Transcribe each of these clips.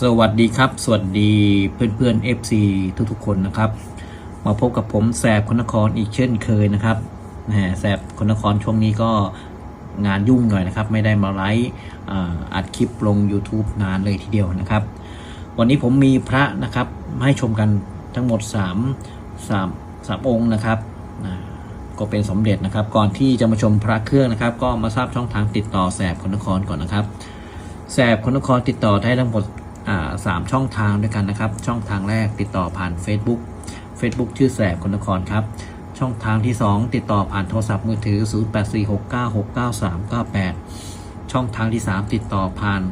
สวัสดีครับ สวัสดีเพื่อนเพื่อน FC ทุกๆคนนะครับ มาพบกับผมแสบคนนครอีกเช่นเคยนะครับแสบคนนครช่วงนี้ก็งานยุ่งหน่อยนะครับ ไม่ได้มาไลฟ์อัดคลิปลง YouTube นานเลยทีเดียวนะครับ วันนี้ผมมีพระนะครับให้ชมกันทั้งหมด 3 3 3องค์นะครับก็เป็นสมเด็จนะครับ ก่อนที่จะมาชมพระเครื่องนะครับ ก็มาทราบช่องทางติดต่อแสบคนนครก่อนนะครับแสบคนนครติดต่อได้ทั้งหมด สามช่องทางด้วยกันนะครับ ช่องทางแรกติดต่อผ่าน Facebook Facebook ชื่อแสบคนนครครับ ช่องทางที่ 2 ติดต่อผ่านโทรศัพท์มือถือ 0846969398 ช่องทางที่ 3 ติดต่อผ่าน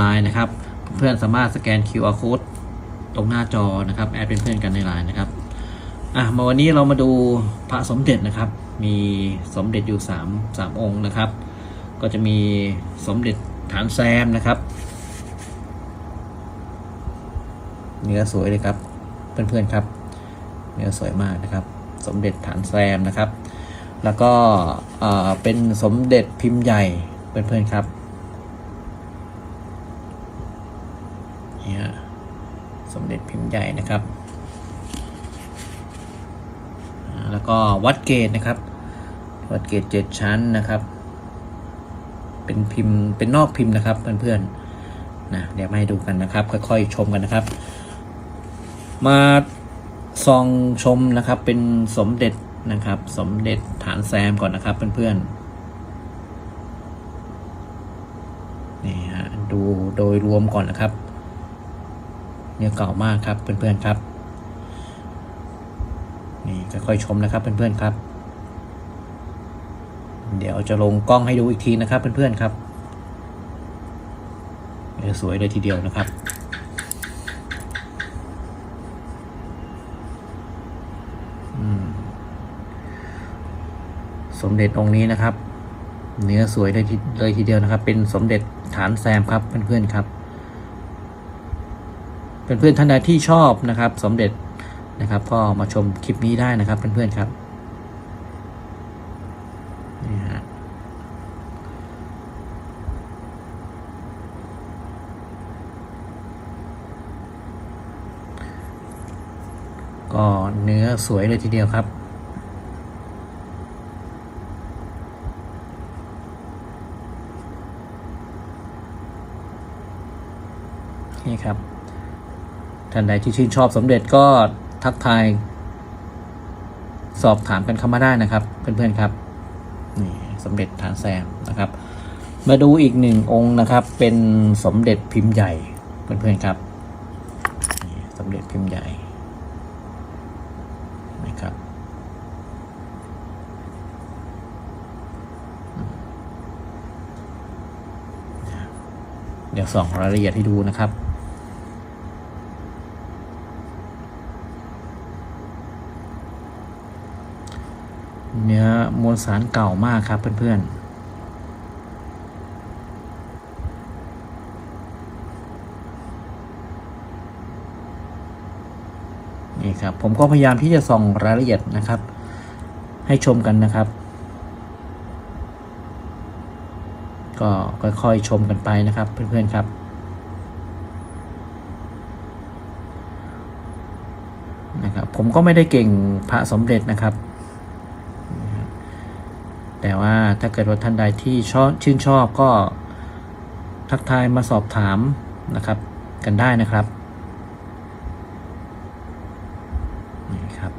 Line นะครับ เพื่อนสามารถสแกน QR code ตรงหน้าจอนะครับแอดเป็นเพื่อนกันใน Line นะครับอะมาวันนี้เรามาดูพระสมเด็จนะครับ มีสมเด็จอยู่3 3องค์นะครับ ก็จะมีสมเด็จฐานแซมนะครับ เนื้อสวยเลยครับ เพื่อนๆครับ เนื้อสวยมากนะครับ สมเด็จฐานแซมนะครับ แล้วก็เป็นสมเด็จพิมพ์ใหญ่เพื่อนๆครับเนี่ยสมเด็จพิมพ์ใหญ่นะครับ แล้วก็วัดเกตนะครับ วัดเกตเจ็ดชั้นนะครับ เป็นพิมพ์เป็นนอกพิมพ์นะครับเพื่อนๆนะเดี๋ยวมาให้ดูกันนะครับ ค่อยๆชมกันนะครับ มาซองชมนะครับเป็นสมเด็จนะครับ สมเด็จฐานแซมก่อนนะครับเพื่อนๆนี่ฮะดูโดยรวมก่อนนะครับเนื้อเก่ามากครับเพื่อนๆครับนี่ค่อยๆชมนะครับเพื่อนๆครับ เดี๋ยวจะลงกล้องให้ดูอีกทีนะครับเพื่อนๆครับสวยเลยทีเดียวนะครับ สมเด็จองค์นี้นะครับ เนื้อสวยเลยทีเลยทีเดียวนะครับ เป็นสมเด็จฐานแซมครับเพื่อนๆครับเพื่อนๆท่านใดที่ชอบนะครับ สมเด็จนะครับ ก็มาชมคลิปนี้ได้นะครับเพื่อนๆครับนี่ฮะก็เนื้อสวยเลยทีเดียวครับ นี่ครับ ท่านใดที่ชื่นชอบสมเด็จก็ทักทาย สอบถามกันเข้ามาได้นะครับ เพื่อนๆครับนี่สมเด็จฐานแซมนะครับ มาดูอีกหนึ่งองค์นะครับ เป็นสมเด็จพิมพ์ใหญ่เพื่อนๆครับนี่สมเด็จพิมพ์ใหญ่นะครับเดี๋ยวส่องรายละเอียดให้ดูนะครับ เนื้อมวลสารเก่ามากครับเพื่อนๆนี่ครับผมก็พยายามที่จะส่องรายละเอียดนะครับ ให้ชมกันนะครับ ก็ค่อยๆชมกันไปนะครับเพื่อนๆครับ นะครับ ผมก็ไม่ได้เก่งพระสมเด็จนะครับ แต่ว่าถ้าเกิดว่าท่านใดที่ชอบชื่นชอบก็ทักทายมาสอบถามนะครับ กันได้นะครับนี่ครับ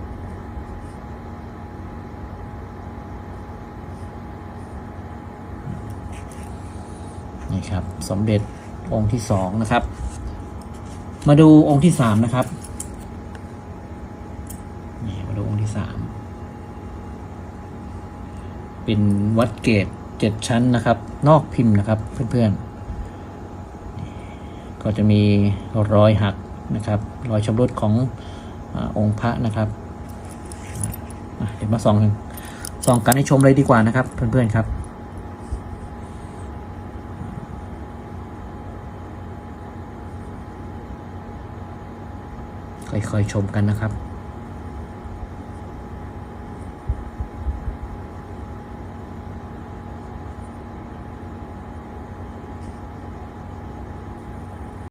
นี่ครับ สมเด็จองค์ที่สองนะครับ มาดูองค์ที่สามนะครับนี่มาดูองค์ที่สาม เป็นวัดเกตเจ็ดชั้นนะครับ นอกพิมพ์นะครับเพื่อนๆ ก็จะมีรอยหักนะครับรอยชำรุดของอองค์พระนะครับเดี๋ยวมาส่องกันส่องกันให้ชมเลยดีกว่านะครับ เพื่อนๆครับค่อยๆชมกันนะครับ